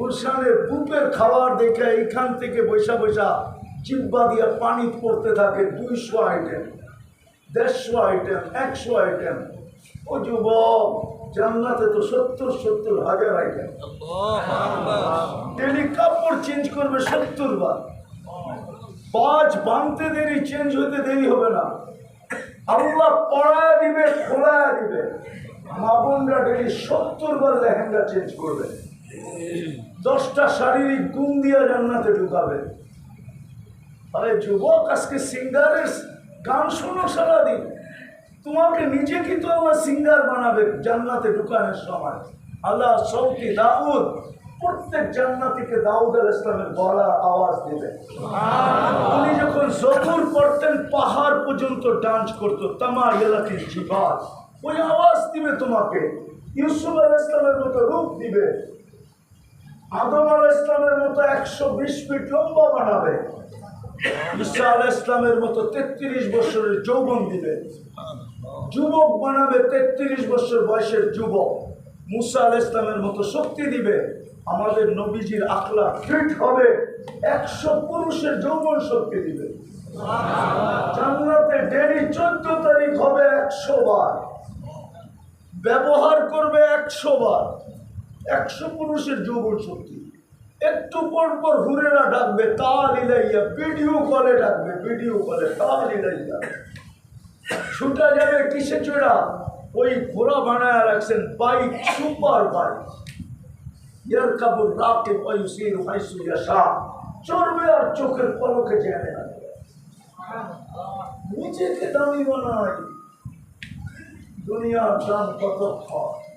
গুলশানের বুকের খাবার দেখে এইখান থেকে বৈশা বৈশা জিব্বা দিয়া পানি পড়তে থাকে দুইশো আইটেম, দেড়শো আইটেম, একশো আইটেম। ও যুবক, জান্নাতে তো সত্তর সত্তর হাজার আইটেম। ডেলি কাপড় চেঞ্জ করবে সত্তর বার। বাজ বাঁধতে দেরি, চেঞ্জ হতে দেরি হবে না। আল্লাহ পড়ায় দিবে, খোলায় দিবে। মা বোনরা ডেলি সত্তর বার লেহেঙ্গা চেঞ্জ করবে। দশটা শারীরিক গুণ দিয়ে জান্নাতে ঢুকাবে। আরে যুবক, আজকে সিঙ্গারের গান শোনো সারাদিন। তোমাকে নিজেকে তো আমার সিঙ্গার বানাবে জান্নাতে ঢুকানোর সময়। আল্লাহ সৌকি দাউদ, প্রত্যেক জান্নাতিকে দাউদ আল ইসলামের গলার আওয়াজ দেবে। উনি যখন জবুর পড়তেন, পাহাড় পর্যন্ত ডান্স করতো, তামা এলাকির জিবাদ। ওই আওয়াজ দিবে তোমাকে। ইউসুফ আল ইসলামের মতো রূপ দিবে। আদম আল ইসলামের মতো একশো বিশ ফিট লম্বা বানাবে। ঈসা আল ইসলামের মতো তেত্রিশ বছরের যৌবন দিবে। যুবক বানাবে তেত্রিশ বছর বয়সের যুবক। মুসা আল ইসলামের মতো শক্তি দিবে। আমাদের নবীজির আখলা ফিট হবে। একশো পুরুষের যৌবন শক্তি দিবে। জান্নাতে ডেলি চোদ্দ তারিখ হবে একশো বার। ব্যবহার করবে একশো বার। একশো পুরুষের যৌবন শক্তি। একটু পর পর হুরেরা ডাকবে, তাল ইলাইয়া, ভিডিও কলে ডাকবে, ভিডিও কলে তাল ইলাইয়া। ছুটা যাবে কিসে চড়া ওই ঘোড়া বানায় রাখছেন বাইক, সুপার বাইক। ইয়ার কাবুর রাকে পয়ুসির হাইসু ইয়াশা চড়বে আর চোখের পলকে না নিজেকে দামি বানাই দুনিয়ার দাম কত হায়।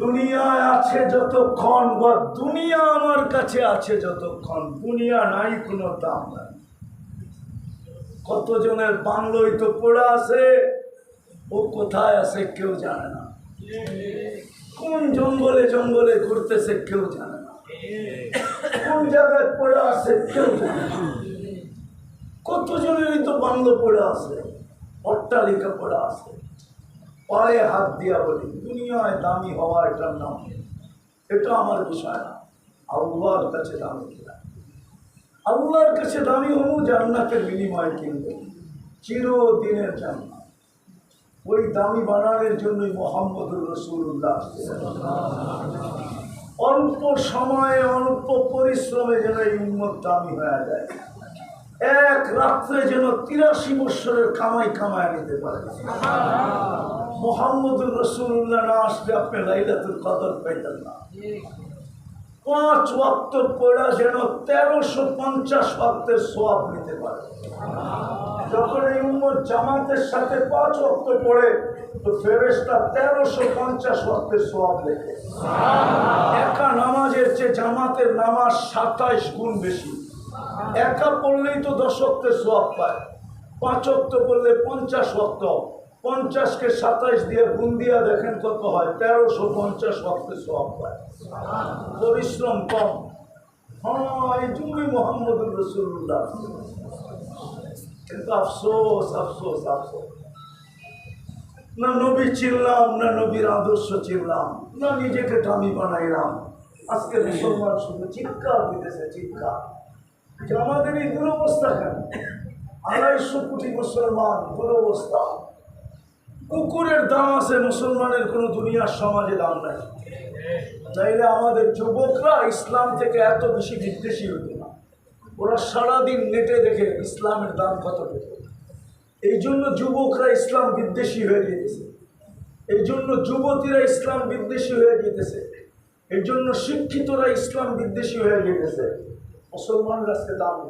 দুনিয়ায় আছে যতক্ষণ বা দুনিয়া আমার কাছে আছে যতক্ষণ, দুনিয়া নাই, কোনো দাম নাই। কতজনের বাংলোই তো পড়ে আছে, ও কোথায় আছে কেউ জানে না। কোন জঙ্গলে জঙ্গলে ঘুরতেছে কেউ জানে না। কোন জায়গায় পড়ে আছে কেউ জানে না। কতজনেরই তো বাংলো পড়ে আছে, অট্টালিকা পড়ে আছে। পায়ে হাত দিয়া বলি, দুনিয়ায় দামি হওয়া এটার নাম এটা আমার বিষয় না। আল্লাহর কাছে দামি কিনা? আল্লাহর কাছে দামি হব, জান্নাতের বিনিময় কিনবে। চিরদিনের জান্নাত। ওই দামি বানানোর জন্যই মোহাম্মদুর রসুল্লাহ অল্প সময়ে, অল্প পরিশ্রমে যেন এই উন্মত দামি হয়ে যায়। এক রাত্রে যেন তিরাশি বৎসরের কামাই কামায় নিতে পারে। মোহাম্মদুর রসুল্লাহ না আসলে আপনি লাইলাতুল কদর পাইতেন না। পাঁচ ওয়াক্ত পড়া যেন তেরোশো পঞ্চাশ ওয়াক্তের সোয়াব নিতে পারে। যখন এই উম্মত জামাতের সাথে পাঁচ ওয়াক্ত পড়ে, তো ফেরেশতা তেরোশো পঞ্চাশ ওয়াক্তের সোয়াব লেখে। একা নামাজের চেয়ে জামাতের নামাজ সাতাইশ গুণ বেশি। একা পড়লেই তো দশ অক্টের সোয়াব পায়। পাঁচ অক্ত পড়লে পঞ্চাশ অক্ত পঞ্চাশকে সাতাইশ দিয়ে গুণ দিয়া দেখেন কত হয়, তেরোশো পঞ্চাশ অক্টের সোয়াব পায়। পরিশ্রম কম। রসুল্লাহ কিন্তু আফসোস আফসোস আফসোস। না নবী চিনলাম, না নবীর আদর্শ চিনলাম, না নিজেকে দামি বানাইলাম। আজকে মুসলমান শুধু চিৎকার দিতেছে, চিৎকার। যে আমাদের এই দুরবস্থা কেন? আড়াইশো কোটি মুসলমান দুরবস্থা। কুকুরের দাম আছে, মুসলমানের কোনো দুনিয়ার সমাজে দাম নাই। তাইলে আমাদের যুবকরা ইসলাম থেকে এত বেশি বিদ্বেষী হতো না। ওরা সারাদিন নেটে দেখে ইসলামের দাম কত এই জন্য যুবকরা ইসলাম বিদ্বেষী হয়ে যেতেছে। এই জন্য যুবতীরা ইসলাম বিদ্বেষী হয়ে যেতেছে। এই জন্য শিক্ষিতরা ইসলাম বিদ্বেষী হয়ে যেতেছে। মুসলমানরা আজকে দাম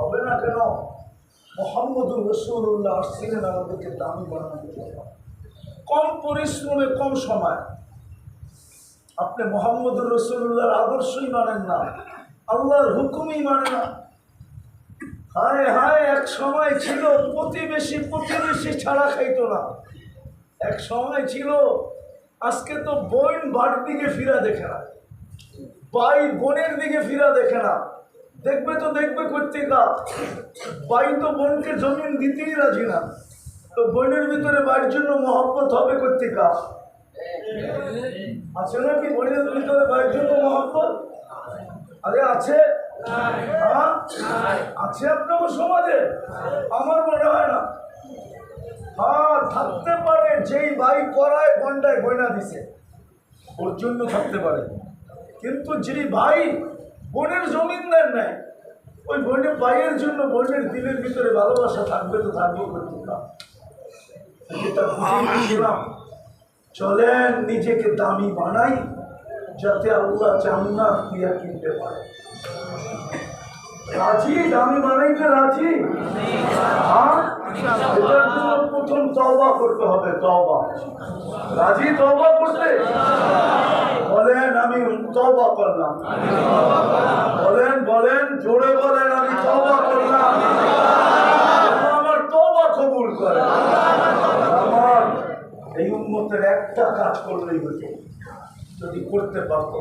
হবে না কেন? মোহাম্মদুর রসুল্লাহ আসছিলেন আমাদেরকে দামি বানানোর জন্য। কম পরিশ্রমে, কম সময়। আপনি মোহাম্মদুর রসুল্লাহর আদর্শই মানেন না। আল্লাহর হুকুমই মানে না। হায় হায়, এক সময় ছিল প্রতিবেশী প্রতিবেশী ছাড়া খাইতো না। এক সময় ছিল, আজকে তো বোন বার দিকে ফিরা দেখে না। বাই বোনের দিকে ফিরা দেখে না। দেখবে তো দেখবে কর্তিকা বাই তো বোনকে জমিন দিতেই রাজি না। তো বোনের ভিতরে বাড়ির জন্য মহব্বত হবে কর্তিকা আছে নাকি বোনের ভিতরে ভাইয়ের জন্য মহব্বত? আরে আছে? আছে আপনার সমাজে? আমার মনে হয় না। হ্যাঁ থাকতে পারে, যেই ভাই করায় গন্ডায় গয়না দিছে। ওর জন্য থাকতে পারে। কিন্তু যিনি ভাই বোনের জমিনদার নেয় ওই বোনের ভাইয়ের জন্য বোনের দিলের ভিতরে ভালোবাসা থাকবে তো থাকবে করতে যেটা বুঝিয়েছিলাম চলেন নিজেকে দামি বানাই, যাতে আল্লাহ জান্নাত দিয়া কিনতে পারে। রাজি? দামি বানাইতে রাজি? হ্যাঁ? এটার জন্য প্রথম তওবা করতে হবে, তওবা। রাজি তওবা করতে বলেন, আমি তওবা করলাম। বলেন বলেন, জোরে বলেন, আমি তওবা করলাম। আমার তওবা কবুল করে। আমার এই উন্মতের একটা কাজ করলেই হতো যদি করতে পারতো।